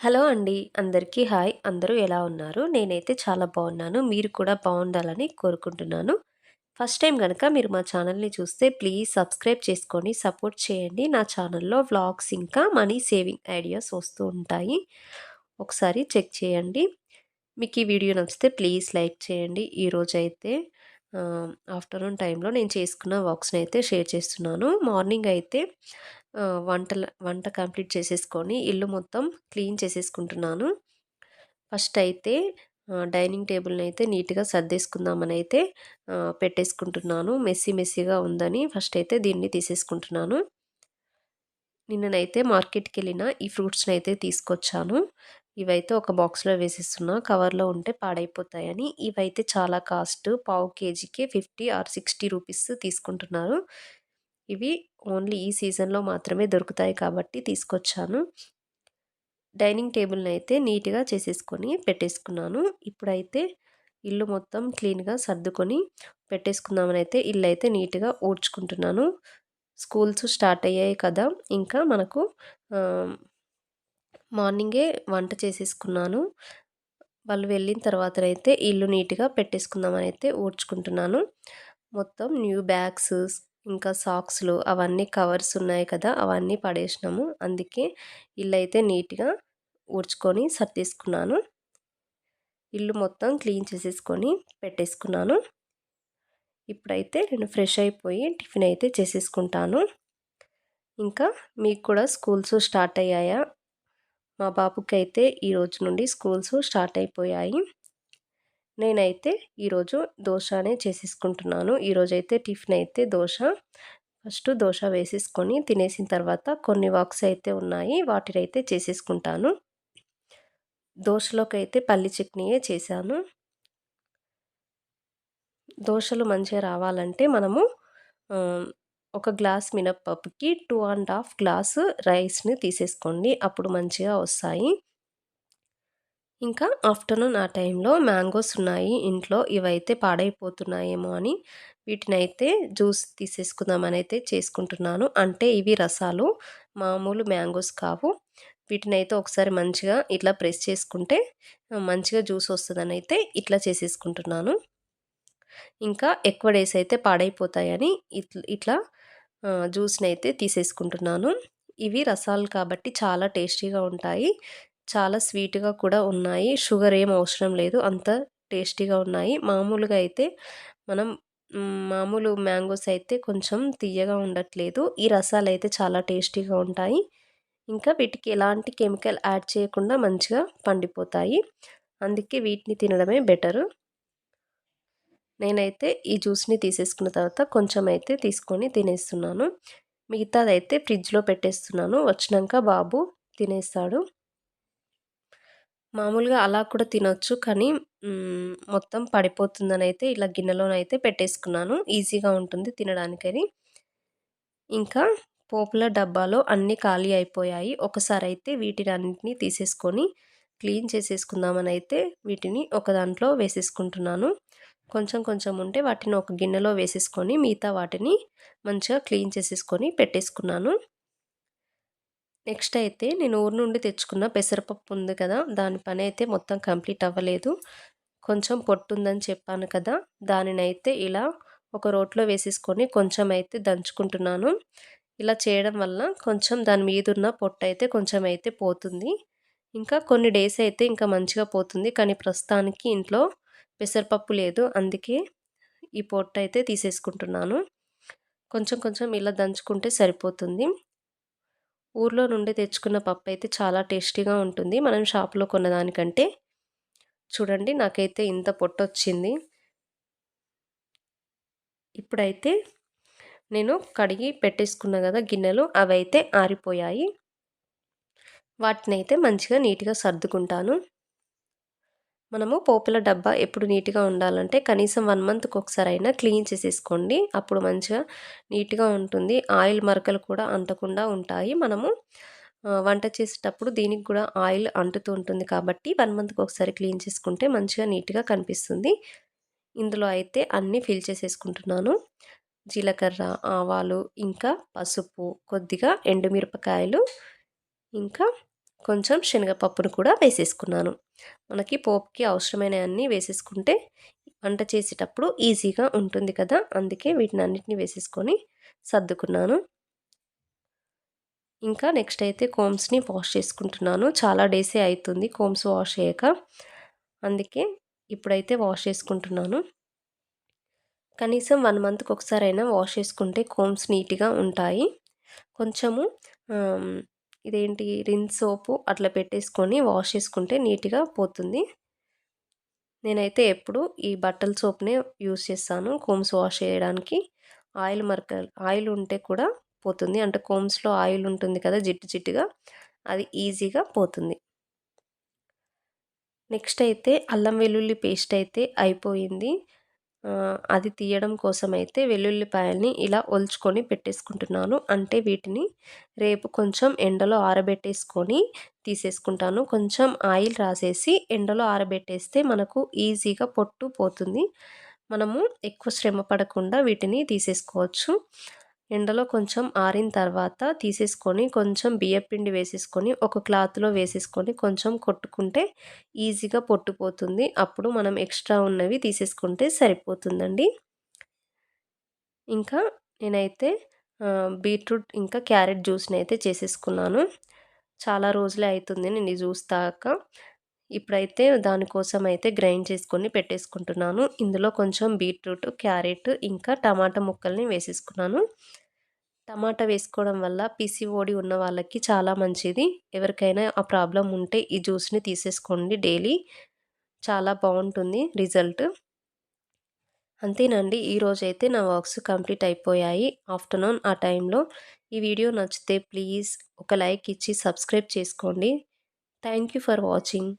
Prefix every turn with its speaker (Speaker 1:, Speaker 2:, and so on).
Speaker 1: Hello అండి. అందరికీ hi. అందరూ ఎలా ఉన్నారు? నేనైతే చాలా బాగున్నాను. మీరు కూడా బాగుండాలని కోరుకుంటున్నాను. ఫస్ట్ టైం కనుక మీరు మా ఛానల్ని చూస్తే ప్లీజ్ సబ్స్క్రైబ్ చేసుకొని సపోర్ట్ చేయండి. నా ఛానల్లో వ్లాగ్స్ ఇంకా మనీ సేవింగ్ ఐడియాస్ వస్తూ ఉంటాయి. ఒకసారి చెక్ చేయండి. మీకు ఈ వీడియో నచ్చితే ప్లీజ్ లైక్ చేయండి. ఈరోజు అయితే ఆఫ్టర్నూన్ టైంలో నేను చేసుకున్న వర్క్స్ని అయితే షేర్ చేస్తున్నాను. మార్నింగ్ అయితే వంటల వంట కంప్లీట్ చేసేసుకొని ఇల్లు మొత్తం క్లీన్ చేసేసుకుంటున్నాను. ఫస్ట్ అయితే డైనింగ్ టేబుల్ని అయితే నీట్గా సర్దేసుకుందామని అయితే పెట్టేసుకుంటున్నాను. మెస్సీ మెస్సీగా ఉందని ఫస్ట్ అయితే దీన్ని తీసేసుకుంటున్నాను. నిన్ననైతే మార్కెట్కి వెళ్ళిన ఈ ఫ్రూట్స్ని అయితే తీసుకొచ్చాను. ఇవైతే ఒక బాక్స్లో వేసేస్తున్నా. కవర్లో ఉంటే పాడైపోతాయని. ఇవైతే చాలా కాస్ట్. పావు కేజీకి ఫిఫ్టీ ఆర్ సిక్స్టీ రూపీస్ తీసుకుంటున్నారు. ఇవి ఓన్లీ ఈ సీజన్లో మాత్రమే దొరుకుతాయి కాబట్టి తీసుకొచ్చాను. డైనింగ్ టేబుల్ని అయితే నీట్గా చేసేసుకొని పెట్టేసుకున్నాను. ఇప్పుడైతే ఇల్లు మొత్తం క్లీన్గా సర్దుకొని పెట్టేసుకుందామని అయితే ఇల్లు అయితే నీట్గా ఊడ్చుకుంటున్నాను. స్కూల్స్ స్టార్ట్ అయ్యాయి కదా! ఇంకా మనకు మార్నింగే వంట చేసేసుకున్నాను. వాళ్ళు వెళ్ళిన తర్వాతనైతే ఇల్లు నీట్గా పెట్టేసుకుందామని అయితే ఊడ్చుకుంటున్నాను. మొత్తం న్యూ బ్యాగ్స్ ఇంకా సాక్స్లు అవన్నీ కవర్స్ ఉన్నాయి కదా! అవన్నీ పడేసినాము. అందుకే ఇల్లు అయితే నీట్గా ఊడ్చుకొని సర్దేసుకున్నాను ఇల్లు మొత్తం క్లీన్ చేసేసుకొని పెట్టేసుకున్నాను. ఇప్పుడైతే నేను ఫ్రెష్ అయిపోయి టిఫిన్ అయితే చేసేసుకుంటాను. ఇంకా మీకు కూడా స్కూల్స్ స్టార్ట్ అయ్యాయా? మా బాబుకి అయితే ఈరోజు నుండి స్కూల్స్ స్టార్ట్ అయిపోయాయి. నేనైతే ఈరోజు దోశనే చేసేసుకుంటున్నాను. ఈరోజు అయితే టిఫిన్ అయితే దోశ. ఫస్ట్ దోశ వేసేసుకొని తినేసిన తర్వాత కొన్ని వాక్స్ అయితే ఉన్నాయి. వాటిని అయితే చేసేసుకుంటాను. దోశలోకి అయితే పల్లి చట్నీయే చేశాను. దోశలు మంచిగా రావాలంటే మనము ఒక గ్లాస్ మినప్పప్పుకి టూ అండ్ హాఫ్ గ్లాసు రైస్ని తీసేసుకోండి. అప్పుడు మంచిగా వస్తాయి. ఇంకా ఆఫ్టర్నూన్ ఆ టైంలో మ్యాంగోస్ ఉన్నాయి ఇంట్లో ఇవైతే పాడైపోతున్నాయేమో అని వీటిని అయితే జ్యూస్ తీసేసుకుందామని అయితే చేసుకుంటున్నాను. అంటే ఇవి రసాలు మామూలు మ్యాంగోస్ కావు. వీటిని అయితే ఒకసారి మంచిగా ఇట్లా ప్రెస్ చేసుకుంటే మంచిగా జ్యూస్ వస్తుందని అయితే ఇట్లా చేసేసుకుంటున్నాను. ఇంకా ఎక్కువ డేస్ అయితే పాడైపోతాయని ఇట్లా జ్యూస్ని అయితే తీసేసుకుంటున్నాను. ఇవి రసాలు కాబట్టి చాలా టేస్టీగా ఉంటాయి. చాలా స్వీట్గా కూడా ఉన్నాయి. షుగర్ ఏం అవసరం లేదు. అంత టేస్టీగా ఉన్నాయి. మామూలుగా అయితే మనం మామూలు మ్యాంగోస్ అయితే కొంచెం తీయగా ఉండట్లేదు. ఈ రసాలు అయితే చాలా టేస్టీగా ఉంటాయి. ఇంకా వీటికి ఎలాంటి కెమికల్ యాడ్ చేయకుండా మంచిగా పండిపోతాయి. అందుకే వీటిని తినడమే బెటరు. నేనైతే ఈ జ్యూస్ని తీసేసుకున్న తర్వాత కొంచెం అయితే తీసుకొని తినేస్తున్నాను. మిగతాదైతే ఫ్రిడ్జ్లో పెట్టేస్తున్నాను. వచ్చినాక బాబు తినేస్తాడు. మామూలుగా అలా కూడా తినొచ్చు. కానీ మొత్తం పడిపోతుందని అయితే ఇలా గిన్నెలోనైతే పెట్టేసుకున్నాను. ఈజీగా ఉంటుంది తినడానికని. ఇంకా పోపుల డబ్బాలో అన్నీ ఖాళీ అయిపోయాయి. ఒకసారి అయితే వీటిని అన్నింటినీ తీసేసుకొని క్లీన్ చేసేసుకుందామని అయితే వీటిని ఒక దాంట్లో వేసేసుకుంటున్నాను. కొంచెం కొంచెం ఉంటే వాటిని ఒక గిన్నెలో వేసేసుకొని మిగతా వాటిని మంచిగా క్లీన్ చేసేసుకొని పెట్టేసుకున్నాను. నెక్స్ట్ అయితే నేను ఊరు నుండి తెచ్చుకున్న పెసరపప్పు ఉంది కదా దాని పని అయితే మొత్తం కంప్లీట్ అవ్వలేదు. కొంచెం పొట్టు ఉందని చెప్పాను కదా దానినైతే ఇలా ఒక రోట్లో వేసేసుకొని కొంచెం అయితే దంచుకుంటున్నాను. ఇలా చేయడం వల్ల కొంచెం దాని మీద ఉన్న పొట్టు అయితే కొంచెం అయితే పోతుంది. ఇంకా కొన్ని డేస్ అయితే ఇంకా మంచిగా పోతుంది కానీ ప్రస్తుతానికి ఇంట్లో పెసరపప్పు లేదు అందుకే ఈ పొట్టు అయితే తీసేసుకుంటున్నాను. కొంచెం కొంచెం ఇలా దంచుకుంటే సరిపోతుంది. ఊర్లో నుండి తెచ్చుకున్న పప్పు అయితే చాలా టేస్టీగా ఉంటుంది. మనం షాప్లో కొన్నదానికంటే. చూడండి నాకైతే ఇంత పొట్టు వచ్చింది ఇప్పుడైతే నేను కడిగి పెట్టేసుకున్నా కదా గిన్నెలు అవి అయితే ఆరిపోయాయి. వాటిని అయితే మంచిగా నీట్గా సర్దుకుంటాను. మనము పోపుల డబ్బా ఎప్పుడు నీట్గా ఉండాలంటే కనీసం వన్ మంత్కి ఒకసారి అయినా క్లీన్ చేసేసుకోండి. అప్పుడు మంచిగా నీట్గా ఉంటుంది. ఆయిల్ మరకలు కూడా అంటకుండా ఉంటాయి. మనము వంట చేసేటప్పుడు దీనికి కూడా ఆయిల్ అంటుతూ ఉంటుంది కాబట్టి వన్ మంత్కి ఒకసారి క్లీన్ చేసుకుంటే మంచిగా నీట్గా కనిపిస్తుంది. ఇందులో అయితే అన్నీ ఫిల్ చేసేసుకుంటున్నాను. జీలకర్ర ఆవాలు ఇంకా పసుపు కొద్దిగా ఎండుమిరపకాయలు ఇంకా కొంచెం శనగపప్పును కూడా వేసేసుకున్నాను. మనకి పోపుకి అవసరమైన అన్నీ వేసేసుకుంటే వంట చేసేటప్పుడు ఈజీగా ఉంటుంది కదా! అందుకే వీటిని అన్నిటిని వేసేసుకొని సర్దుకున్నాను. ఇంకా నెక్స్ట్ అయితే కోమ్స్ని వాష్ చేసుకుంటున్నాను. చాలా డేసే అవుతుంది కోమ్స్ వాష్ చేయక అందుకే ఇప్పుడైతే వాష్ చేసుకుంటున్నాను. కనీసం వన్ మంత్కి ఒకసారైనా వాష్ చేసుకుంటే కోమ్స్ నీట్గా ఉంటాయి. కొంచెము ఇదేంటి? రిన్ సోపు అట్లా పెట్టేసుకొని వాష్ చేసుకుంటే నీట్గా పోతుంది. నేనైతే ఎప్పుడు ఈ బట్టల సోప్నే యూస్ చేస్తాను కోమ్స్ వాష్ చేయడానికి. ఆయిల్ మరక ఆయిల్ ఉంటే కూడా పోతుంది. అంటే కోమ్స్లో ఆయిల్ ఉంటుంది కదా జిట్టు జిట్టుగా అది ఈజీగా పోతుంది. నెక్స్ట్ అయితే అల్లం వెల్లుల్లి పేస్ట్ అయితే అయిపోయింది. అది తీయడం కోసం అయితే వెల్లుల్లిపాయల్ని ఇలా ఒలుచుకొని పెట్టేసుకుంటున్నాను. అంటే వీటిని రేపు కొంచెం ఎండలో ఆరబెట్టేసుకొని తీసేసుకుంటాను. కొంచెం ఆయిల్ రాసేసి ఎండలో ఆరబెట్టేస్తే మనకు ఈజీగా పొట్టు పోతుంది. మనము ఎక్కువ శ్రమ పడకుండా వీటిని తీసేసుకోవచ్చు. ఎండలో కొంచెం ఆరిన తర్వాత తీసేసుకొని కొంచెం బియ్యపిండి వేసేసుకొని ఒక క్లాత్లో వేసేసుకొని కొంచెం కొట్టుకుంటే ఈజీగా పొట్టుపోతుంది. అప్పుడు మనం ఎక్స్ట్రా ఉన్నవి తీసేసుకుంటే సరిపోతుందండి. ఇంకా నేనైతే బీట్రూట్ ఇంకా క్యారెట్ జ్యూస్ని అయితే చేసేసుకున్నాను. చాలా రోజులే అవుతుంది నేను జ్యూస్ తాక. ఇప్పుడైతే దానికోసం అయితే గ్రైండ్ చేసుకొని పెట్టేసుకుంటున్నాను. ఇందులో కొంచెం బీట్రూట్ క్యారెట్ ఇంకా టమాటా ముక్కల్ని వేసేసుకున్నాను. టమాటా వేసుకోవడం వల్ల పీసీఓడి ఉన్న వాళ్ళకి చాలా మంచిది. ఎవరికైనా ఆ ప్రాబ్లం ఉంటే ఈ జ్యూస్ని తీసేసుకోండి డైలీ. చాలా బాగుంటుంది రిజల్ట్. అంతేనండి ఈరోజైతే నా వర్క్స్ కంప్లీట్ అయిపోయాయి. ఆఫ్టర్నూన్ ఆ టైంలో ఈ వీడియో నచ్చితే ప్లీజ్ ఒక లైక్ ఇచ్చి సబ్స్క్రైబ్ చేసుకోండి. Thank you for watching.